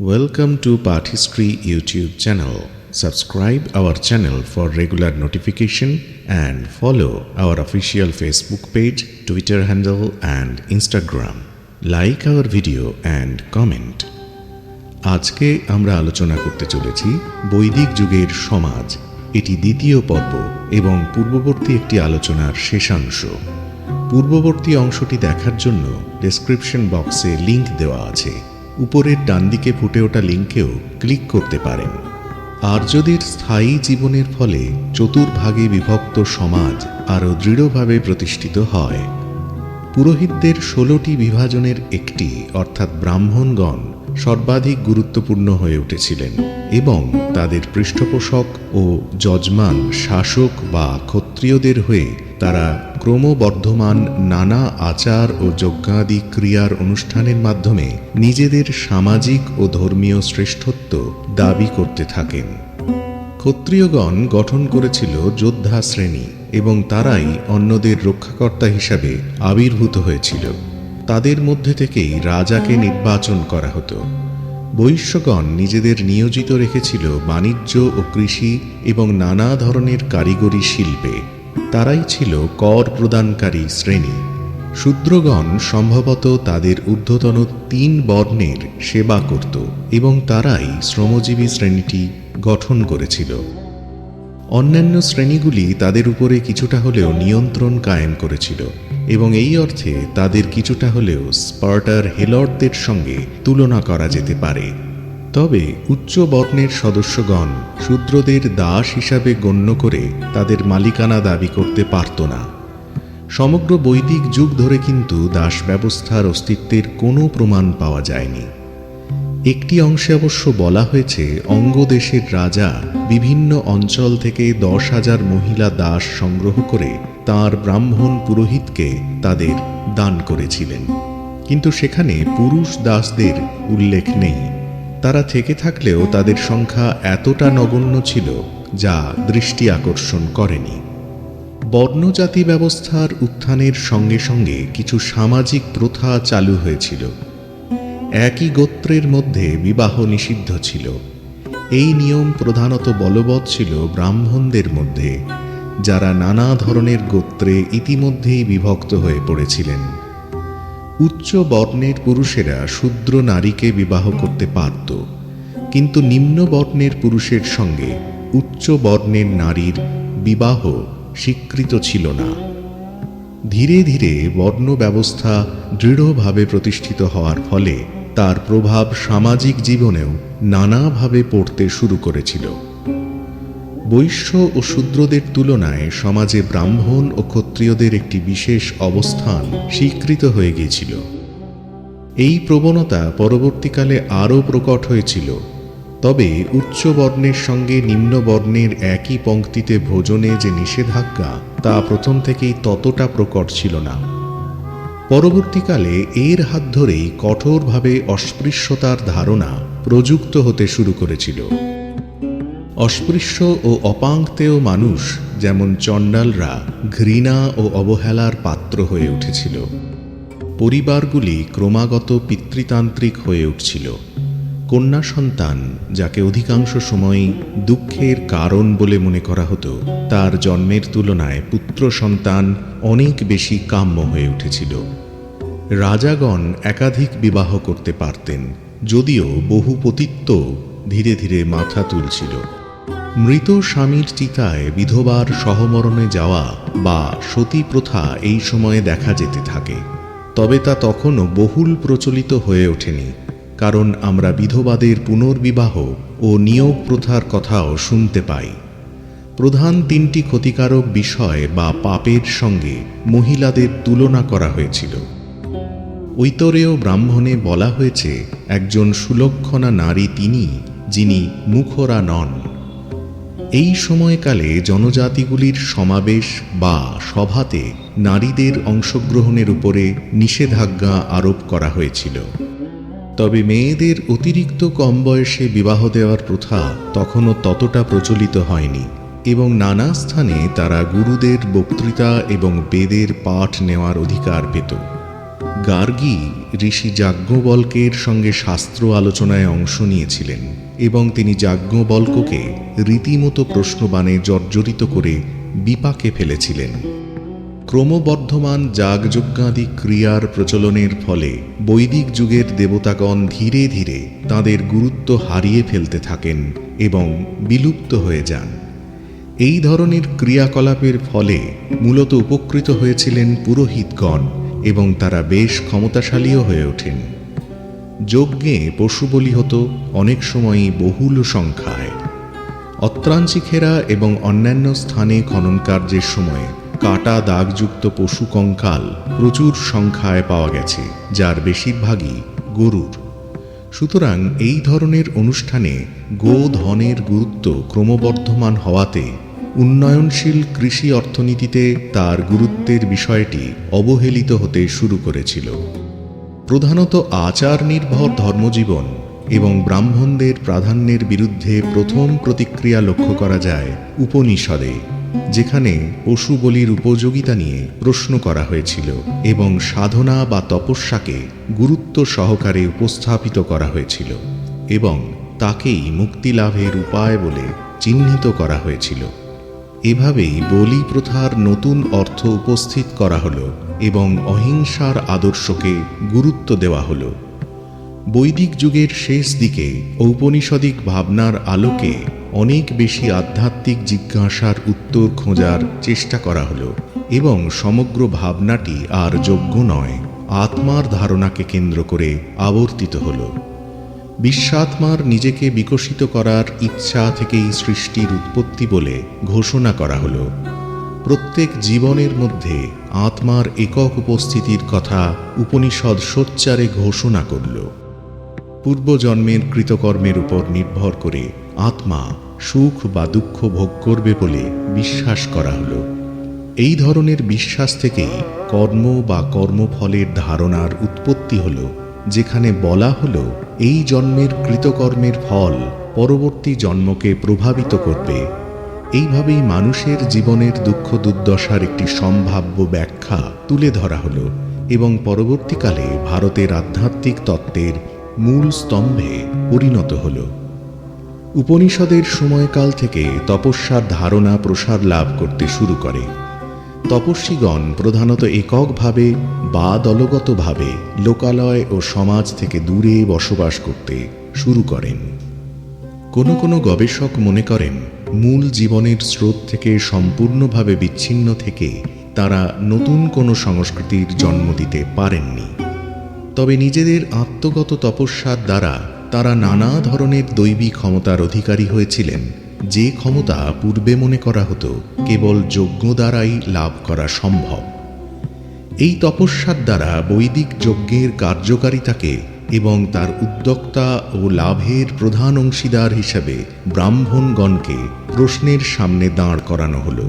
Welcome to Part History YouTube channel. Subscribe our channel for regular notification and follow our official Facebook page, Twitter handle and Instagram. Like our video and comment. আজকে আমরা আলোচনা করতে চলেছি বৈদিক যুগের সমাজ এটি দ্বিতীয় পর্ব এবং পূর্ববর্তী একটি আলোচনার শেষাংশ পূর্ববর্তী অংশটি দেখার জন্য ডেসক্রিপশন বক্সে লিংক দেওয়া আছে উপরের ডান দিকে ফুটে ওঠা লিঙ্কেও ক্লিক করতে পারেন। আর্যদের স্থায়ী জীবনের ফলে চতুর্ভাগে বিভক্ত সমাজ আরও দৃঢ়ভাবে প্রতিষ্ঠিত হয়। পুরোহিতদের ষোলোটি বিভাজনের একটি, অর্থাৎ ব্রাহ্মণগণ, সর্বাধিক গুরুত্বপূর্ণ হয়ে উঠেছিলেন এবং তাদের পৃষ্ঠপোষক ও যজমান শাসক বা ক্ষত্রিয়দের হয়ে তারা ক্রমবর্ধমান নানা আচার ও যজ্ঞাদি ক্রিয়ার অনুষ্ঠানের মাধ্যমে নিজেদের সামাজিক ও ধর্মীয় শ্রেষ্ঠত্ব দাবি করতে থাকেন। ক্ষত্রিয়গণ গঠন করেছিল যোদ্ধা শ্রেণি এবং তারাই অন্যদের রক্ষাকর্তা হিসাবে আবির্ভূত হয়েছিল। তাদের মধ্যে থেকেই রাজাকে নির্বাচন করা হতো। বৈশ্যগণ নিজেদের নিয়োজিত রেখেছিল বাণিজ্য ও কৃষি এবং নানা ধরনের কারিগরি শিল্পে। তারাই ছিল কর প্রদানকারী শ্রেণি। শূদ্রগণ সম্ভবত তাদের ঊর্ধ্বতন তিন বর্ণের সেবা করত এবং তারাই শ্রমজীবী শ্রেণীটি গঠন করেছিল। অন্যান্য শ্রেণীগুলি তাদের উপরে কিছুটা হলেও নিয়ন্ত্রণ কায়েম করেছিল এবং এই অর্থে তাদের কিছুটা হলেও স্পার্টার হেলর্ডদের সঙ্গে তুলনা করা যেতে পারে। তবে উচ্চ বর্ণের সদস্যগণ শূদ্রদের দাস হিসাবে গণ্য করে তাদের মালিকানা দাবি করতে পারত না। সমগ্র বৈদিক যুগ ধরে কিন্তু দাস ব্যবস্থার অস্তিত্বের কোনো প্রমাণ পাওয়া যায়নি। একটি অংশে অবশ্য বলা হয়েছে, অঙ্গদেশের রাজা বিভিন্ন অঞ্চল থেকে দশ হাজার মহিলা দাস সংগ্রহ করে তার ব্রাহ্মণ পুরোহিতকে তাদের দান করেছিলেন। কিন্তু সেখানে পুরুষ দাসদের উল্লেখ নেই। তারা থেকে থাকলেও তাদের সংখ্যা এতটা নগণ্য ছিল যা দৃষ্টি আকর্ষণ করেনি। বর্ণজাতি ব্যবস্থার উত্থানের সঙ্গে সঙ্গে কিছু সামাজিক প্রথা চালু হয়েছিল। একই গোত্রের মধ্যে বিবাহ নিষিদ্ধ ছিল। এই নিয়ম প্রধানত বলবৎ ছিল ব্রাহ্মণদের মধ্যে, যারা নানা ধরনের গোত্রে ইতিমধ্যেই বিভক্ত হয়ে পড়েছিলেন। উচ্চ বর্ণের পুরুষেরা শূদ্র নারীকে বিবাহ করতে পারত কিন্তু নিম্ন বর্ণের পুরুষের সঙ্গে উচ্চ বর্ণের নারীর বিবাহ স্বীকৃত ছিল না। ধীরে ধীরে বর্ণ ব্যবস্থা দৃঢ়ভাবে প্রতিষ্ঠিত হওয়ার ফলে তার প্রভাব সামাজিক জীবনেও নানাভাবে পড়তে শুরু করেছিল। বৈশ্য ও শূদ্রদের তুলনায় সমাজে ব্রাহ্মণ ও ক্ষত্রিয়দের একটি বিশেষ অবস্থান স্বীকৃত হয়ে গিয়েছিল। এই প্রবণতা পরবর্তীকালে আরও প্রকট হয়েছিল, তবে উচ্চ বর্ণের সঙ্গে নিম্ন বর্ণের একই পংক্তিতে ভোজনে যে নিষেধাজ্ঞা, তা প্রথম থেকেই ততটা প্রকট ছিল না। পরবর্তীকালে এর হাত ধরেই কঠোরভাবে অস্পৃশ্যতার ধারণা প্রযুক্ত হতে শুরু করেছিল। অস্পৃশ্য ও অপাঙ্ক্তেয় মানুষ, যেমন চণ্ডালরা, ঘৃণা ও অবহেলার পাত্র হয়ে উঠেছিল। পরিবারগুলি ক্রমাগত পিতৃতান্ত্রিক হয়ে উঠছিল। কন্যা সন্তান, যাকে অধিকাংশ সময়ই দুঃখের কারণ বলে মনে করা হতো, তার জন্মের তুলনায় পুত্র সন্তান অনেক বেশি কাম্য হয়ে উঠেছিল। রাজাগণ একাধিক বিবাহ করতে পারতেন, যদিও বহু পতিত্ব ধীরে ধীরে মাথা তুলছিল। মৃত স্বামীর চিতায় বিধবার সহমরণে যাওয়া বা সতী প্রথা এই সময়ে দেখা যেতে থাকে। তবে তা তখনও বহুল প্রচলিত হয়ে ওঠেনি, কারণ আমরা বিধবাদের পুনর্বিবাহ ও নিয়োগ প্রথার কথাও শুনতে পাই। প্রধান তিনটি ক্ষতিকারক বিষয় বা পাপের সঙ্গে মহিলাদের তুলনা করা হয়েছিল। ঐতরেয় ব্রাহ্মণে বলা হয়েছে, একজন সুলক্ষণা নারী তিনি, যিনি মুখরা নন। এই সময়কালে জনজাতিগুলির সমাবেশ বা সভাতে নারীদের অংশগ্রহণের উপরে নিষেধাজ্ঞা আরোপ করা হয়েছিল। তবে মেয়েদের অতিরিক্ত কম বয়সে বিবাহ দেওয়ার প্রথা তখনও ততটা প্রচলিত হয়নি এবং নানা স্থানে তারা গুরুদের বক্তৃতা এবং বেদের পাঠ নেওয়ার অধিকার পেত। গার্গী ঋষি যাজ্ঞবল্কের সঙ্গে শাস্ত্র আলোচনায় অংশ নিয়েছিলেন। এবং তিনি যাজ্ঞবল্ককে রীতিমতো প্রশ্নবাণে জর্জরিত করে বিপাকে ফেলেছিলেন। ক্রমবর্ধমান যাগযজ্ঞাদি ক্রিয়ার প্রচলনের ফলে বৈদিক যুগের দেবতাগণ ধীরে ধীরে তাদের গুরুত্ব হারিয়ে ফেলতে থাকেন এবং বিলুপ্ত হয়ে যান। এই ধরনের ক্রিয়াকলাপের ফলে মূলত উপকৃত হয়েছিলেন পুরোহিতগণ এবং তারা বেশ ক্ষমতাশালীও হয়ে ওঠেন। যজ্ঞে পশু বলি হতো অনেক সময়ই বহুল সংখ্যায়। অত্রাঞ্চিখেরা এবং অন্যান্য স্থানে খনন কার্যের সময় কাটা দাগযুক্ত পশু কঙ্কাল প্রচুর সংখ্যায় পাওয়া গেছে, যার বেশিরভাগই গরুর। সুতরাং এই ধরনের অনুষ্ঠানে গোধনের গুরুত্ব ক্রমবর্ধমান হওয়াতে উন্নয়নশীল কৃষি অর্থনীতিতে তার গুরুত্বের বিষয়টি অবহেলিত হতে শুরু করেছিল। প্রধানত আচার নির্ভর ধর্মজীবন এবং ব্রাহ্মণদের প্রাধান্যের বিরুদ্ধে প্রথম প্রতিক্রিয়া লক্ষ্য করা যায় উপনিষদে, যেখানে পশু বলির উপযোগিতা নিয়ে প্রশ্ন করা হয়েছিল এবং সাধনা বা তপস্যাকে গুরুত্ব সহকারে উপস্থাপিত করা হয়েছিল এবং তাকেই মুক্তি লাভের উপায় বলে চিহ্নিত করা হয়েছিল। এভাবেই বলি প্রথার নতুন অর্থ উপস্থিত করা হলো এবং অহিংসার আদর্শকে গুরুত্ব দেওয়া হলো। বৈদিক যুগের শেষ দিকে ঔপনিষদিক ভাবনার আলোকে অনেক বেশি আধ্যাত্মিক জিজ্ঞাসার উত্তর খোঁজার চেষ্টা করা হলো এবং সমগ্র ভাবনাটি আর যোগ্য নয়, আত্মার ধারণাকে কেন্দ্র করে আবর্তিত হলো। বিশ্বাত্মার নিজেকে বিকশিত করার ইচ্ছা থেকেই সৃষ্টির উৎপত্তি বলে ঘোষণা করা হল। প্রত্যেক জীবনের মধ্যে আত্মার একক উপস্থিতির কথা উপনিষদ সোচ্চারে ঘোষণা করল। পূর্বজন্মের কৃতকর্মের উপর নির্ভর করে আত্মা সুখ বা দুঃখ ভোগ করবে বলে বিশ্বাস করা হল। এই ধরনের বিশ্বাস থেকেই কর্ম বা কর্মফলের ধারণার উৎপত্তি হল। যেখানে বলা হল, এই জন্মের কৃতকর্মের ফল পরবর্তী জন্মকে প্রভাবিত করবে। এইভাবেই মানুষের জীবনের দুঃখ দুর্দশার একটি সম্ভাব্য ব্যাখ্যা তুলে ধরা হলো এবং পরবর্তীকালে ভারতের আধ্যাত্মিক তত্ত্বের মূল স্তম্ভে পরিণত হল। উপনিষদের সময়কাল থেকে তপস্যার ধারণা প্রসার লাভ করতে শুরু করে। তপস্বীগণ প্রধানত এককভাবে বা দলগতভাবে লোকালয় ও সমাজ থেকে দূরে বসবাস করতে শুরু করেন। কোনো কোনো গবেষক মনে করেন, মূল জীবনের স্রোত থেকে সম্পূর্ণভাবে বিচ্ছিন্ন থেকে তারা নতুন কোনো সংস্কৃতির জন্ম দিতে পারেননি। তবে নিজেদের আত্মগত তপস্যার দ্বারা তারা নানা ধরনের দৈবী ক্ষমতার অধিকারী হয়েছিলেন। যে ক্ষমতা পূর্বে মনে করা হতো কেবল যজ্ঞ দ্বারাই লাভ করা সম্ভব। এই তপস্যার দ্বারা বৈদিক যজ্ঞের কার্যকারিতাকে এবং তার উদ্যোক্তা ও লাভের প্রধান অংশীদার হিসেবে ব্রাহ্মণগণকে প্রশ্নের সামনে দাঁড় করানো হল।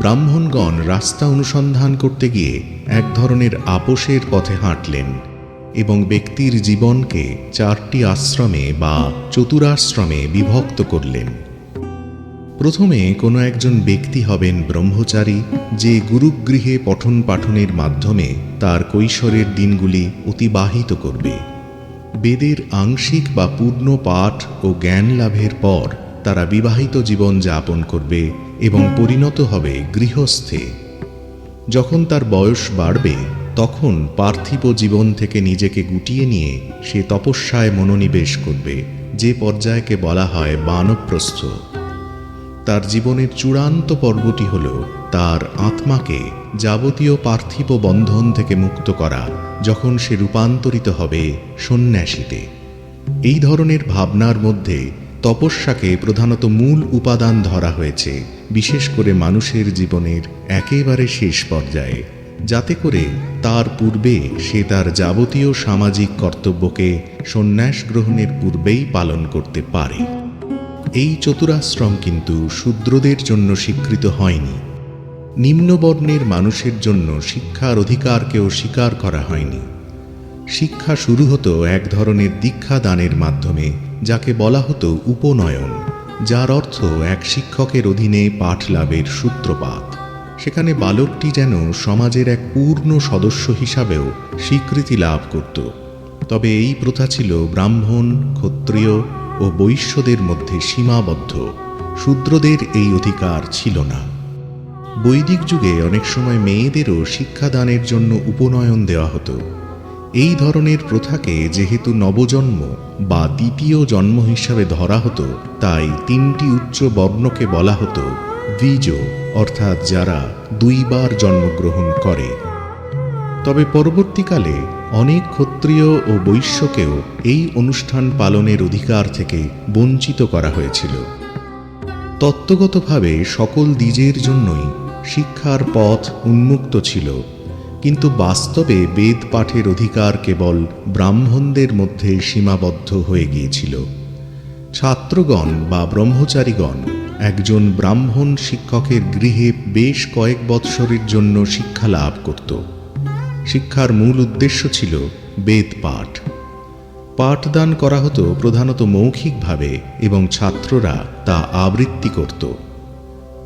ব্রাহ্মণগণ রাস্তা অনুসন্ধান করতে গিয়ে এক ধরনের আপোষের পথে হাঁটলেন। এবং ব্যক্তির জীবনকে চারটি আশ্রমে বা চতুরাশ্রমে বিভক্ত করলেন। প্রথমে কোনো একজন ব্যক্তি হবেন ব্রহ্মচারী যে গুরুগৃহে পঠন পাঠনের মাধ্যমে তার কৈশোরের দিনগুলি অতিবাহিত করবে। বেদের আংশিক বা পূর্ণ পাঠ ও জ্ঞান লাভের পর তারা বিবাহিত জীবন যাপন করবে এবং পরিণত হবে গৃহস্থে। যখন তার বয়স বাড়বে তখন পার্থিব জীবন থেকে নিজেকে গুটিয়ে নিয়ে সে তপস্যায় মনোনিবেশ করবে, যে পর্যায়কে বলা হয় বানপ্রস্থ। তার জীবনের চূড়ান্ত পর্বটি হল তার আত্মাকে যাবতীয় পার্থিব বন্ধন থেকে মুক্ত করা, যখন সে রূপান্তরিত হবে সন্ন্যাসীতে। এই ধরনের ভাবনার মধ্যে তপস্যাকে প্রধানত মূল উপাদান ধরা হয়েছে, বিশেষ করে মানুষের জীবনের একেবারে শেষ পর্যায়ে। যাতে করে তার পূর্বে সে তার যাবতীয় সামাজিক কর্তব্যকে সন্ন্যাস গ্রহণের পূর্বেই পালন করতে পারে। এই চতুরাশ্রম কিন্তু শূদ্রদের জন্য স্বীকৃত হয়নি। নিম্নবর্ণের মানুষের জন্য শিক্ষার অধিকারকেও স্বীকার করা হয়নি। শিক্ষা শুরু হতো এক ধরনের দীক্ষা দানের মাধ্যমে, যাকে বলা হতো উপনয়ন, যার অর্থ এক শিক্ষকের অধীনে পাঠ লাভের সূত্রপাত। সেখানে বালকটি যেন সমাজের এক পূর্ণ সদস্য হিসাবেও স্বীকৃতি লাভ করত। তবে এই প্রথা ছিল ব্রাহ্মণ, ক্ষত্রিয় ও বৈশ্যদের মধ্যে সীমাবদ্ধ। শূদ্রদের এই অধিকার ছিল না। বৈদিক যুগে অনেক সময় মেয়েদেরও শিক্ষাদানের জন্য উপনয়ন দেওয়া হতো। এই ধরনের প্রথাকে যেহেতু নবজন্ম বা দ্বিতীয় জন্ম হিসাবে ধরা হতো, তাই তিনটি উচ্চ বর্ণকে বলা হতো দ্বিজ, অর্থাৎ যারা দুইবার জন্মগ্রহণ করে। তবে পরবর্তীকালে অনেক ক্ষত্রিয় ও বৈশ্যকেও এই অনুষ্ঠান পালনের অধিকার থেকে বঞ্চিত করা হয়েছিল। তত্ত্বগতভাবে সকল দ্বিজের জন্যই শিক্ষার পথ উন্মুক্ত ছিল, কিন্তু বাস্তবে বেদ পাঠের অধিকার কেবল ব্রাহ্মণদের মধ্যে সীমাবদ্ধ হয়ে গিয়েছিল। ছাত্রগণ বা ব্রহ্মচারীগণ একজন ব্রাহ্মণ শিক্ষকের গৃহে বেশ কয়েক বৎসরের জন্য শিক্ষা লাভ করত। শিক্ষার মূল উদ্দেশ্য ছিল বেদ পাঠ। পাঠদান করা হতো প্রধানত মৌখিকভাবে এবং ছাত্ররা তা আবৃত্তি করত।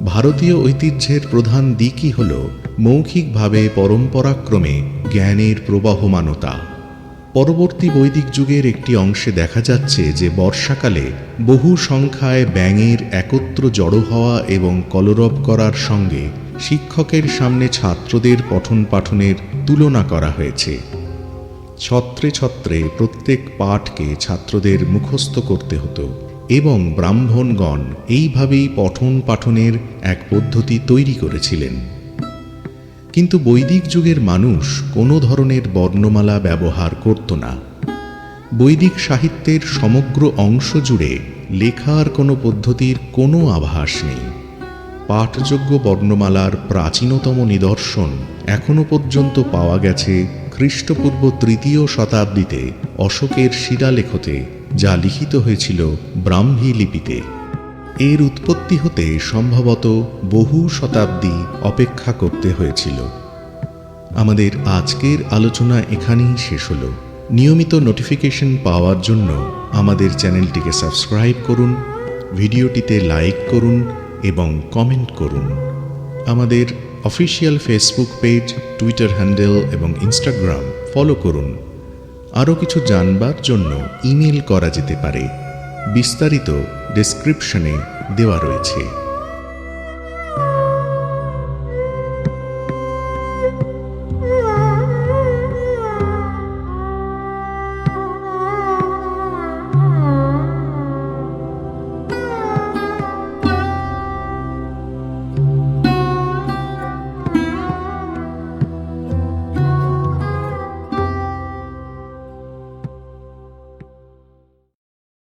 ভারতীয় ঐতিহ্যের প্রধান দিকই হল মৌখিকভাবে পরম্পরাক্রমে জ্ঞানের প্রবাহমানতা। পরবর্তী বৈদিক যুগের একটি অংশে দেখা যাচ্ছে যে বর্ষাকালে বহু সংখ্যায় ব্যাঙের একত্র জড়ো হওয়া এবং কলরব করার সঙ্গে শিক্ষকের সামনে ছাত্রদের পঠন পাঠনের তুলনা করা হয়েছে। ছত্রে ছত্রে প্রত্যেক পাঠকে ছাত্রদের মুখস্থ করতে হতো এবং ব্রাহ্মণগণ এইভাবেই পঠন পাঠনের এক পদ্ধতি তৈরি করেছিলেন। কিন্তু বৈদিক যুগের মানুষ কোনো ধরনের বর্ণমালা ব্যবহার করত না। বৈদিক সাহিত্যের সমগ্র অংশ জুড়ে লেখার কোনো পদ্ধতির কোনো আভাস নেই। পাঠযোগ্য বর্ণমালার প্রাচীনতম নিদর্শন এখনও পর্যন্ত পাওয়া গেছে খ্রিস্টপূর্ব তৃতীয় শতাব্দীতে অশোকের শিলালেখতে, যা লিখিত হয়েছিল ব্রাহ্মী লিপিতে। এর উৎপত্তি হতে সম্ভবত বহু শতাব্দী অপেক্ষা করতে হয়েছিল। আমাদের আজকের আলোচনা এখানেই শেষ হলো। নিয়মিত নোটিফিকেশন পাওয়ার জন্য আমাদের চ্যানেলটিকে সাবস্ক্রাইব করুন, ভিডিওটিতে লাইক করুন এবং কমেন্ট করুন। আমাদের official Facebook page Twitter handle এবং ইনস্টাগ্রাম ফলো করুন। আরও কিছু জানবার জন্য ইমেল করা যেতে পারে। বিস্তারিত ডেসক্রিপশনে দেওয়া রয়েছে।